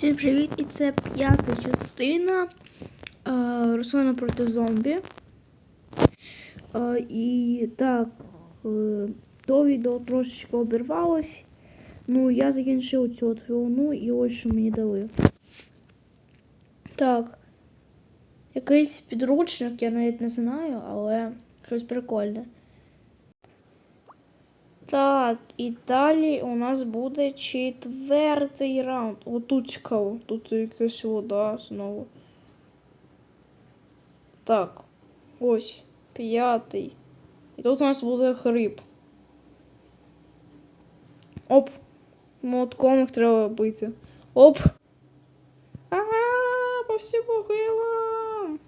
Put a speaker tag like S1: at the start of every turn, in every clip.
S1: Всім привіт! І це п'ята частина е, Руслана проти зомбі. Е, і так, е, то відео трошечки обірвалось. Ну, я закінчив цю от волну і ось що мені дали. Так. Якийсь підручник, я навіть не знаю, але щось прикольне. Так, і далі у нас буде четвертий раунд. О, тут цікаво. Тут якась вода знову. Так. Ось. П'ятий. І тут у нас буде хрип. Оп. Молотком їх треба бити. Оп. Ага, по всім могилам.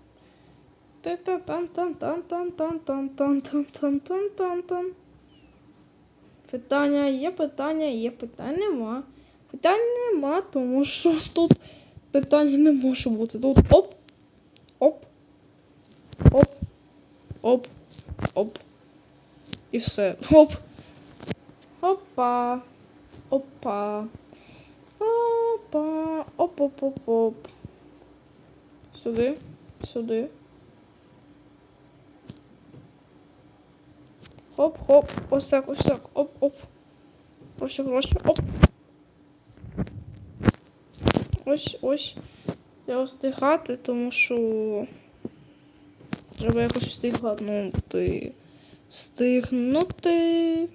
S1: Та-та-тан-тан-тан-тан-тан-тан-тан-тан-тан-тан-тан. Питання є, питання є, питань нема. Питань нема, тому що тут питання не може бути. Тут оп, оп, оп, оп, оп. І все. Оп. Опа. Опа. Опа. Оп-оп-оп-оп. Сюди. Сюди. Хоп-хоп. Ось так, ось так. Оп-оп. Ось гроші. Оп. Ось, ось. Треба встигати, тому що треба якось встигнути. Встигнути.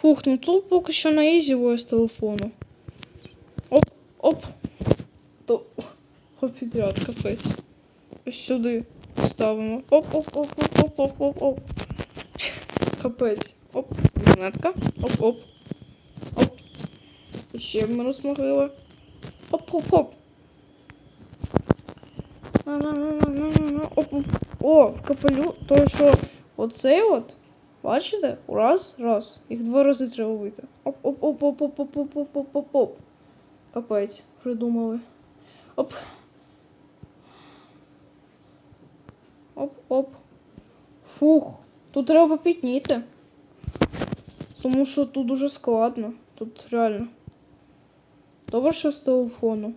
S1: Фух, ну тут поки що на ізі з телефону. Оп, оп. То оп підряд, капець. Ось сюди ставимо. Оп, оп, оп, оп, оп, оп, оп, оп. Капець. Оп, монетка. Оп, оп. Ще мінус могила. Оп, оп, оп. Оп, оп. О, в капелю. То що оцей от. Бачите? Раз, раз. Їх два рази треба вбити. Оп, оп, оп, оп, оп, оп, оп, оп, оп, оп, оп. Капець. Придумали. Оп. Оп, оп. Фух. Тут треба попітніти. Тому що тут дуже складно. Тут реально. Добре, що з телефону.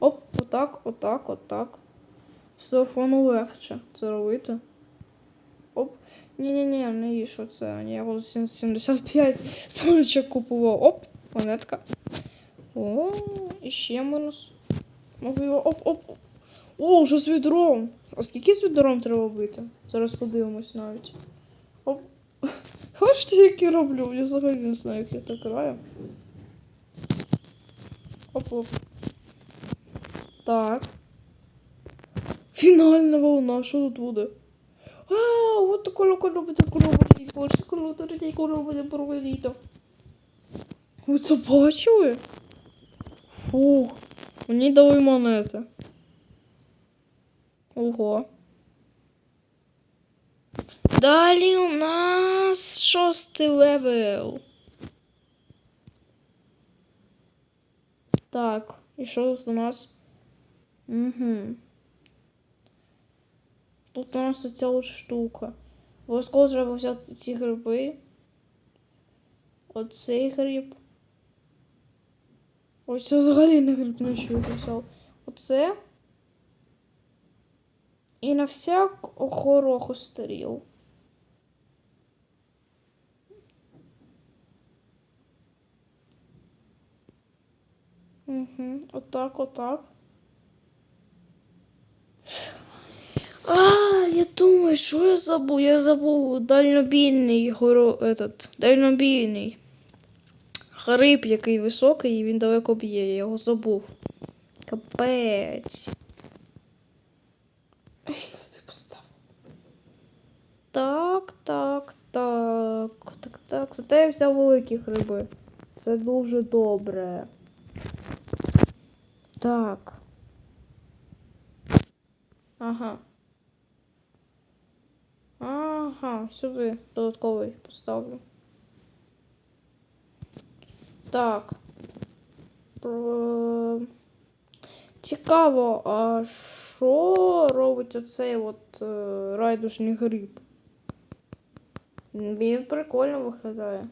S1: Оп, отак, отак, отак. З телефону легше це робити. Оп. Ні-ні-ні, не їж оце. Я його за 75 сонечок купував. Оп, монетка. О, і ще мінус. Можливо, оп, оп. О, вже з відром. А скільки з відром треба бити? Зараз подивимось навіть. Оп. Хочете, як я роблю? Я взагалі не знаю, як я так граю. Оп-оп. Так. Фінальна волна, що тут буде? А, от таку робити коробочки, хочете коробити коробити провеліто. Ви це бачили? Фух. Мені дали монети. Ого. Далі у нас шостий левел. Так, і що у нас? Угу. Тут у нас оця от штука. Обов'язково треба взяти ці гриби. Оцей гриб. Ось це взагалі не гриб, я взяв. Оце. І на всяк гороху стріл. Угу, отак, отак. А, я думаю, що я забув? Я забув дальнобійний горо... этот, дальнобійний. Гриб, який високий, і він далеко б'є, я його забув. Капець. Ай, ти постав. Так, так, так. Так, так. Зате я взяв великі гриби. Це дуже добре. Так. Ага. Ага, сюди додатковий поставлю. Так. Цікаво, а що робить оцей от е, райдужний гриб? Він прикольно виглядає.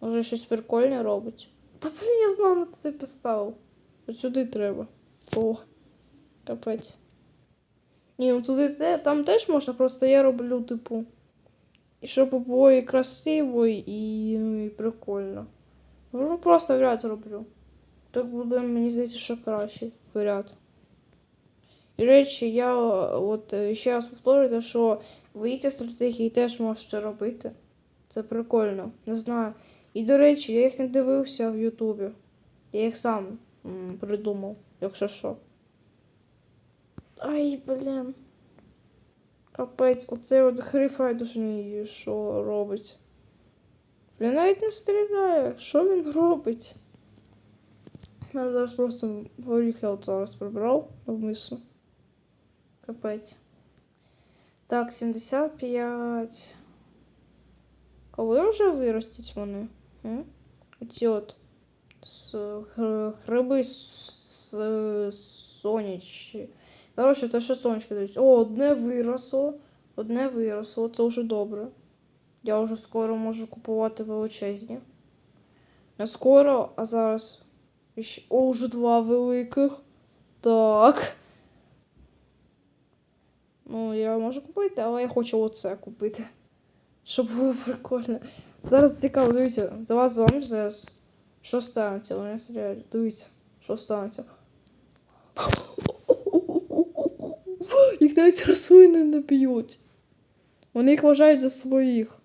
S1: Може щось прикольне робить. Та блін, я знав, на ти поставив. От сюди треба. О, капець. Ні, ну туди там теж можна, просто я роблю, типу. І щоб було і красиво, і, ну, і прикольно. Ну, просто в ряд роблю. Так буде, мені здається, що кращий варіант. І речі, я е, от е, ще раз повторюю, що ви ці стратегії теж можете робити. Це прикольно, не знаю. І до речі, я їх не дивився в Ютубі. Я їх сам м, придумав, якщо що. Ай, блін. Капець, оцей от гриф душний, що робить. Він навіть не стріляє. Що він робить? Я зараз просто горіх я зараз прибрав навмисно. Капець. Так, 75. Коли вже виростуть вони? М? Оці от с, гр- гриби с, сонячі. Коротше, те, що сонечко дають. О, одне виросло. Одне виросло, це вже добре. Я вже скоро можу купувати величезні. Не скоро, а зараз. О, вже два великих. Так. Ну, я можу купити, але я хочу оце купити. Щоб було прикольно. Зараз цікаво, дивіться, два зомбі зараз. Що станеться? Вони стріляють. Дивіться, що станеться. Їх навіть рослини не б'ють. Вони їх вважають за своїх.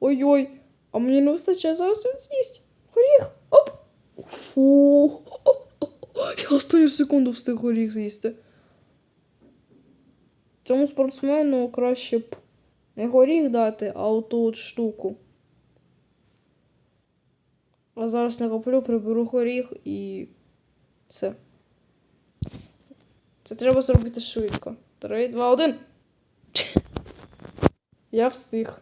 S1: Ой-ой, а мені не вистачає зараз він з'їсть. Горіх. Оп. Фу. Я останню секунду встиг горіх з'їсти. Цьому спортсмену краще б не горіх дати, а оту от штуку. А зараз накоплю, приберу горіх і все. Це треба зробити швидко. Три, два, один. Я встиг.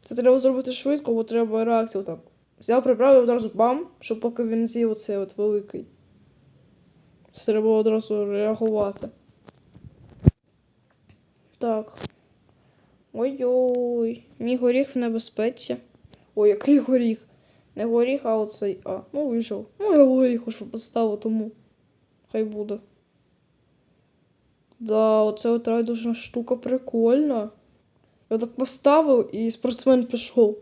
S1: Це треба зробити швидко, бо треба реакцію так. Взяв, приправив одразу бам, щоб поки він з'їв оцей от великий. Це треба одразу реагувати. Так. Ой-ой. Мій горіх в небезпеці. Ой, який горіх? Не горіх, а оцей. А, ну вийшов. Ну, я горіх уж поставив, тому. Хай буде. Да, оце от райдужна штука прикольна. Я так поставив і спортсмен пішов.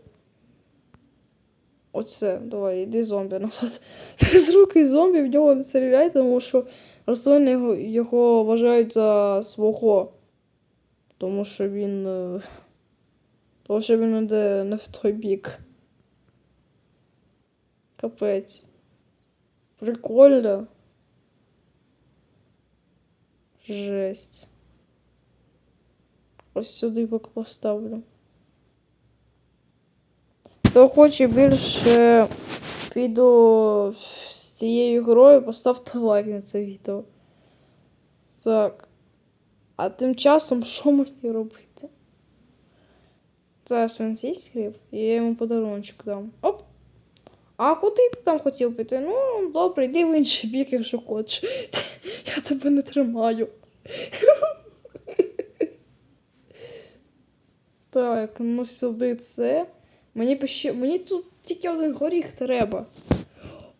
S1: Оце, давай, іди зомбі назад. Безрукий зомбі в нього не стріляй, тому що рослини його вважають за свого. Тому що він. е, Тому що він іде не в той бік. Капець. Прикольно. Жесть. Ось сюди поки поставлю. Хто хоче більше відео з цією грою, поставте лайк на це відео. Так. А тим часом що мені робити? Зараз він з'їсть хліб, і я йому подаруночок дам. Оп! А куди ти там хотів піти? Ну, добре, йди в інший бік, якщо хочеш. Я тебе не тримаю. Так, ну сюди це. Мені б ще. Мені тут тільки один горіх треба.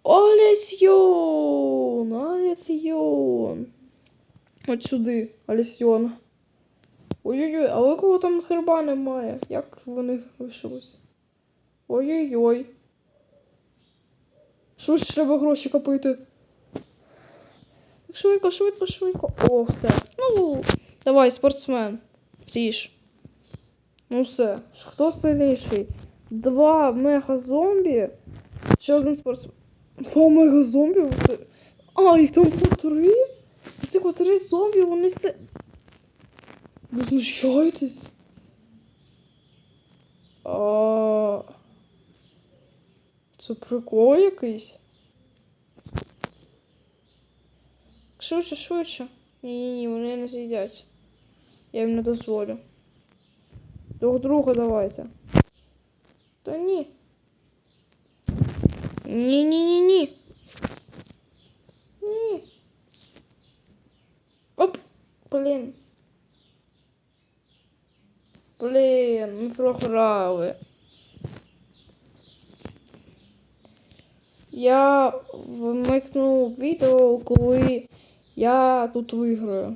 S1: Олесьйон! Олесьйон! От сюди, Олесьйон. Ой-ой-ой, а у кого там херба немає? Як вони лишились? Ой-ой-ой. Швидше треба гроші копити. Швидко, швидко, швидко. О, все. Ну, давай, спортсмен. Ціж. Ну все. Хто сильніший? Два мега-зомбі. Ще один спортсмен. Два мега-зомбі? Це- А, їх там було три? Ці три зомбі, вони се. Ви знущаєтесь? Це прикол якийсь? Швидше, швидше. Ні-ні-ні, вони не з'їдять. Я їм не дозволю. Друг друга давайте. Та ні. Ні-ні-ні-ні. Ні. Оп! Блін. Блін, ми програли. я вмикну відео, коли я тут виграю.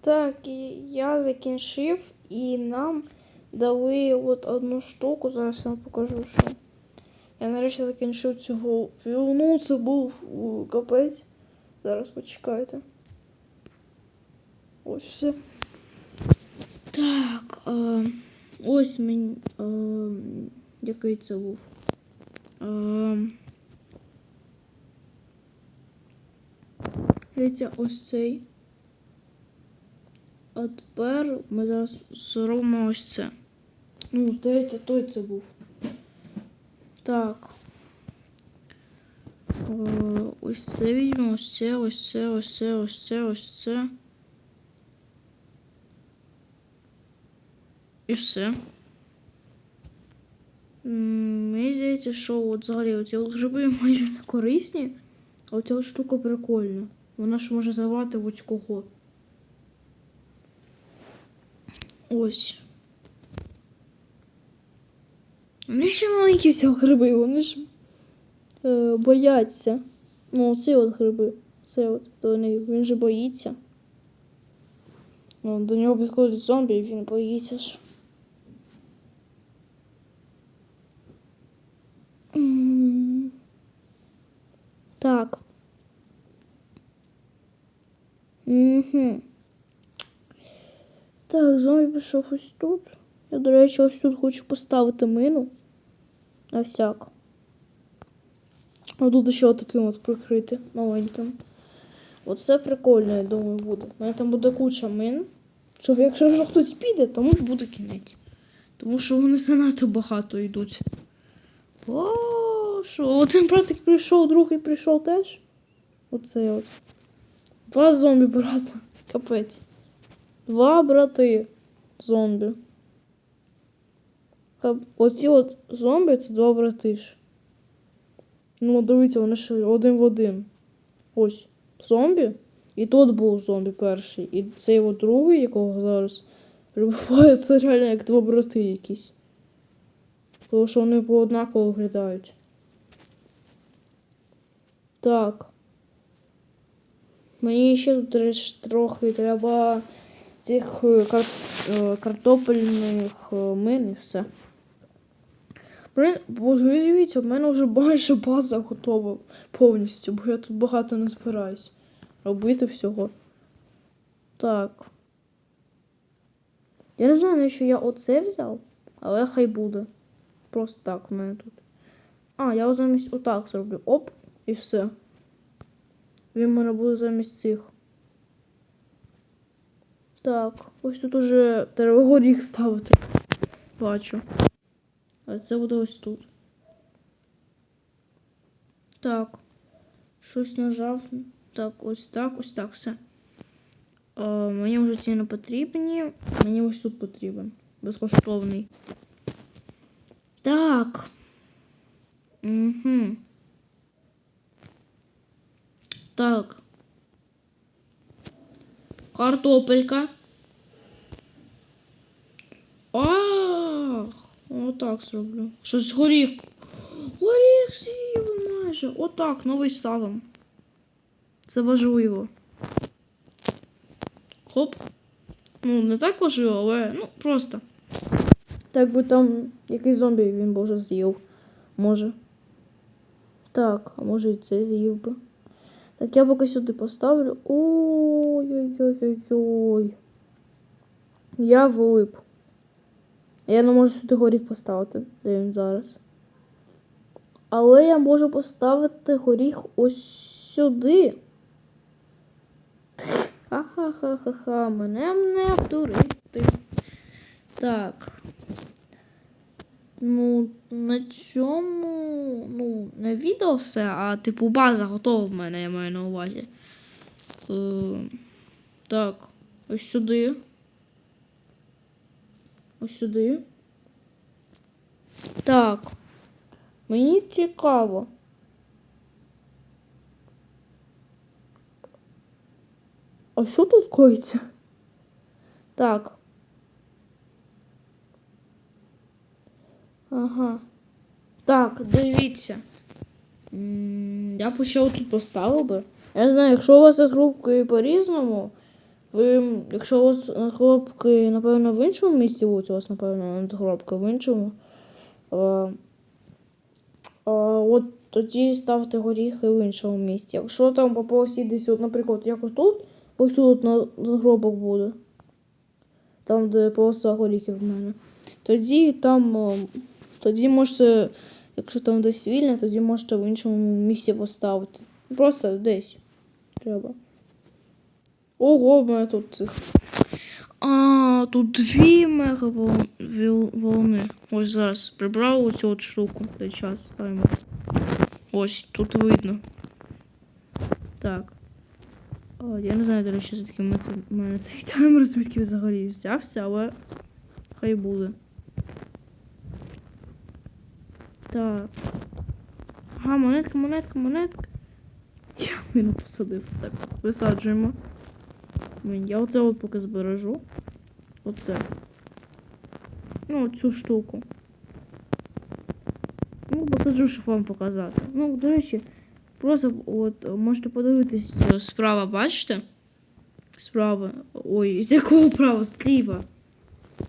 S1: Так, і я закінчив, і нам дали от одну штуку. Зараз я вам покажу, що. Я нарешті закінчив цього Ну, це був капець. Зараз почекайте. Ось все. Так, а, ось мені. А, який це був? А, Дивіться, ось цей. А тепер ми зараз зробимо ось це. Ну, здається, той це був. Так. Ось це візьмемо, ось це, ось це, ось це, ось це. І все. Мені здається, що от взагалі оці гриби майже не корисні, а оця штука прикольна. Вона ж може завати будь кого. Ось. Вони ще маленькі ці гриби, вони ж е, бояться. Ну, оці от гриби. Це от до них. Він же боїться. Ну, до нього підходить зомбі, і він боїться ж. Так. Угу. Так, зомбі пішов ось тут. Я, до речі, ось тут хочу поставити мину. На всяк. А тут ще таким от прикрити маленьким. Оце прикольно, я думаю, буде. У мене там буде куча мин. Щоб якщо вже хтось піде, тому буде кінець. Тому що вони занадто багато йдуть. О, що? Один братик прийшов, другий прийшов теж. Оце от. Два зомбі брата. Капець. Два брати зомбі. Оці от зомбі це два брати ж. Ну, дивіться, вони ж один в один. Ось зомбі. І тут був зомбі перший. І цей от другий, якого зараз прибуває, це реально як два брати якісь. Тому що вони по однаково виглядають. Так. Мені ще тут трохи треба цих е, кар... е, картопельних е, мин і все. Дивіться, в мене вже майже база готова повністю, бо я тут багато не збираюсь робити всього. Так. Я не знаю, навіщо я оце взяв, але хай буде. Просто так в мене тут. А, я замість отак зроблю. Оп, і все. Він в мене буде замість цих. Так, ось тут уже треба горіх ставити. Бачу. А це буде ось тут. Так. Щось нажав. Так, ось так, ось так, все. Е, мені вже ці не потрібні. Мені ось тут потрібен. Безкоштовний. Так. Угу. Так. Картопелька. Ах, Отак зроблю. Щось горіх. Горіх з'їли майже. Отак, новий ставим. Це важливо. Хоп. Ну, не так важливо, але ну просто. Так би там якийсь зомбі він боже з'їв. Може. Так, а може і це з'їв би. Так, я поки сюди поставлю. Ой-ой-ой-ой-ой. Я влип. Я не можу сюди горіх поставити, де він зараз. Але я можу поставити горіх ось сюди. Ха-ха-ха-ха-ха, мене не обдурити. Так. Ну, на цьому, ну, не відео все, а типу база готова в мене, я маю на увазі. Е, так, ось сюди. Ось сюди. Так. Мені цікаво. А що тут коїться? Так. Ага. Так, дивіться. М, Я б ще тут поставив би. Я знаю, якщо у вас загрубки по-різному, ви, якщо у вас надгробки, напевно, в іншому місці будуть, у вас, напевно, надгробки в іншому. А, а, от тоді ставте горіхи в іншому місці. Якщо там по полосі десь, от, наприклад, якось тут, ось тут на надгробок буде. Там, де полоса горіхів в мене. Тоді там, тоді можете, якщо там десь вільне, тоді можете в іншому місці поставити. Просто десь треба. Ого, мене тут цих. А, тут дві мега вол- віл- Ось зараз прибрав оцю от штуку. Час таймер. Ось, тут видно. Так. О, я не знаю, до речі, звідки мене це- мене цей таймер, звідки взагалі взявся, але хай буде. Так. Ага, монетка, монетка, монетка. Я міну посадив. Так, висаджуємо. Блін, Я оце от поки збережу. Оце. Ну, цю штуку. Ну, посаджу, щоб вам показати. Ну, до речі, просто от можете подивитись е, справа, бачите? Справа. Ой, з якого права? Зліва.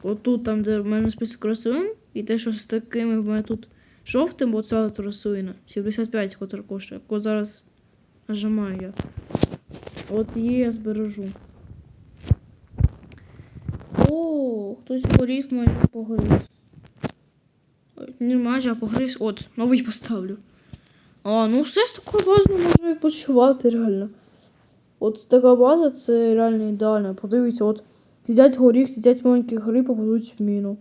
S1: Отут, там, де в мене список рослин, і те, що з такими в мене тут жовтим, оце от рослина. 75 котра коштує. Яку зараз нажимаю я. От її я збережу. О, хтось горіх мене погорів. Ой, Не майже, а погриз. От, новий поставлю. А, ну все з такою базою можна відпочивати реально. От така база це реально ідеально. Подивіться, от сидять горіх, сидять маленькі гори, побудують міну.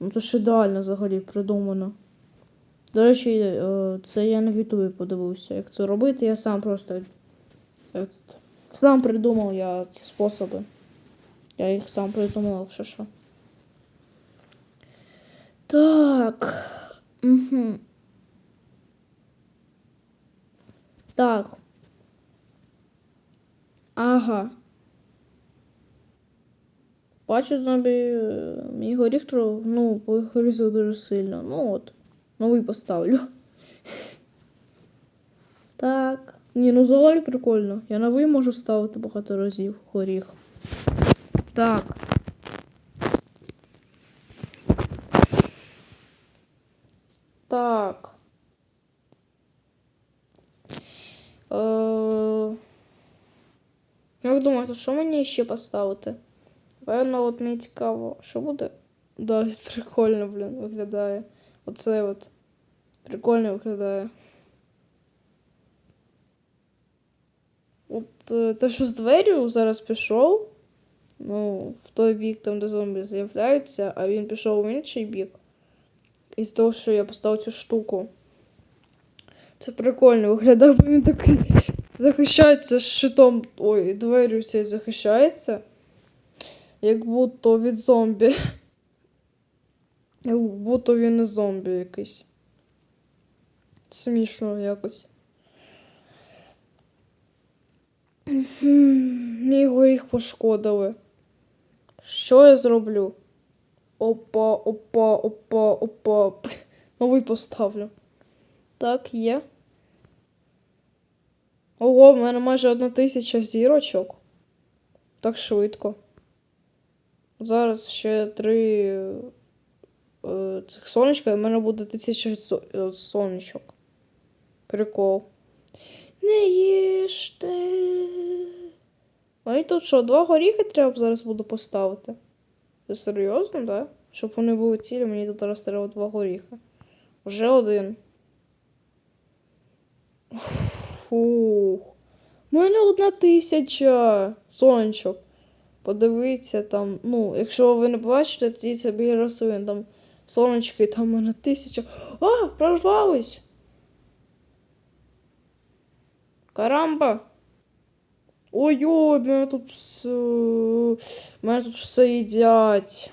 S1: Ну це ж ідеально взагалі придумано. До речі, е, це я на Ютубі подивився. Як це робити, я сам просто сам придумав я ці способи. Я їх сам придумав, якщо що. Так. Угу. Так. Ага. Бачу зомбі е, мій горіх тро- ну, погризив дуже сильно. Ну от. Новий поставлю. Так. Ні, ну взагалі прикольно. Я новий можу ставити багато разів горіх. Так. Так. Е... Як думаєте, що мені ще поставити? Певно, от мені цікаво, що буде? Да, прикольно, блін, виглядає. Оце от. Прикольно виглядає. От е, те, що з дверю зараз пішов. Ну, в той бік, там, де зомбі з'являються, а він пішов в інший бік. Із того, що я поставив цю штуку. Це прикольно виглядає, бо він такий захищається з щитом. Ой, дверю цією захищається. Як будто від зомбі. Як будто він не зомбі якийсь. Смішно якось. Мій горіх пошкодили. Що я зроблю? Опа, опа, опа, опа. Новий поставлю. Так, є. Ого, в мене майже одна тисяча зірочок. Так швидко. Зараз ще три е, цих сонечка, і в мене буде тисяча е, сонечок. Прикол. Не їжте. А і тут що, два горіхи треба зараз буду поставити? Це серйозно, да? Щоб вони були цілі, мені тут зараз треба два горіхи. Вже один. Фух. У мене одна тисяча сонечок. Подивіться там, ну, якщо ви не бачите, тоді це біля рослин, там сонечки, там у мене тисяча. А, прорвались! Карамба! Ой-ой, мене тут все... мене тут все їдять.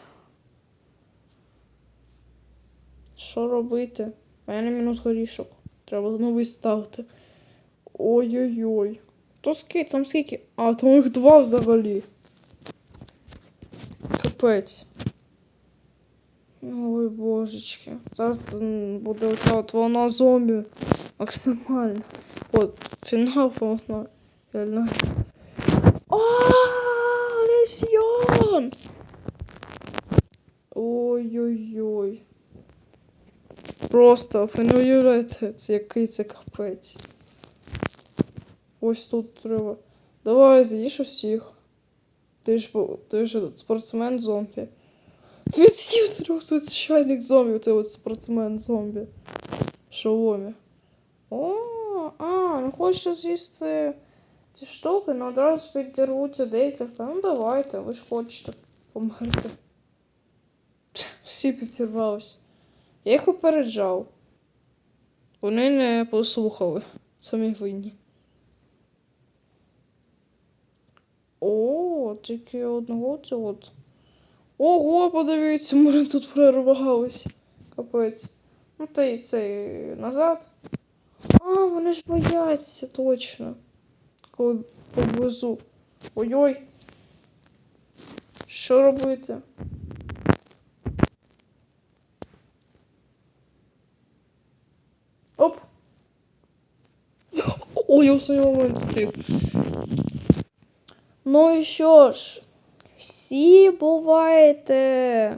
S1: Що робити? У мене мінус горішок. Треба новий ставити. Ой-ой-ой. То скільки, там скільки? А, там їх два взагалі. Капець. Ой, божечки. Зараз буде оця от волна зомбі. Максимально. От, фінал волна. Реально. А, лесьйон! Ой-ой-ой. Просто це який це капець. Ось тут треба. Давай з'їж усіх. Ти ж, ти ж спортсмен зомбі. Він з'їв трьох звичайних зомбі, це от спортсмен зомбі. Шоломі. О, а, ну хочеш з'їсти ці штуки, ну одразу піддеруться декілька. Ну давайте, ви ж хочете померти. Всі підсірвались. Я їх попереджав. Вони не послухали. Самі винні. О, тільки одного це от. Ого, подивіться, ми тут прорвались. Капець. Ну та й цей назад. А, вони ж бояться, точно. Поблизу. Ой-ой. Що робити? Оп. Ой, я все встиг. Ну і що ж, всі буваєте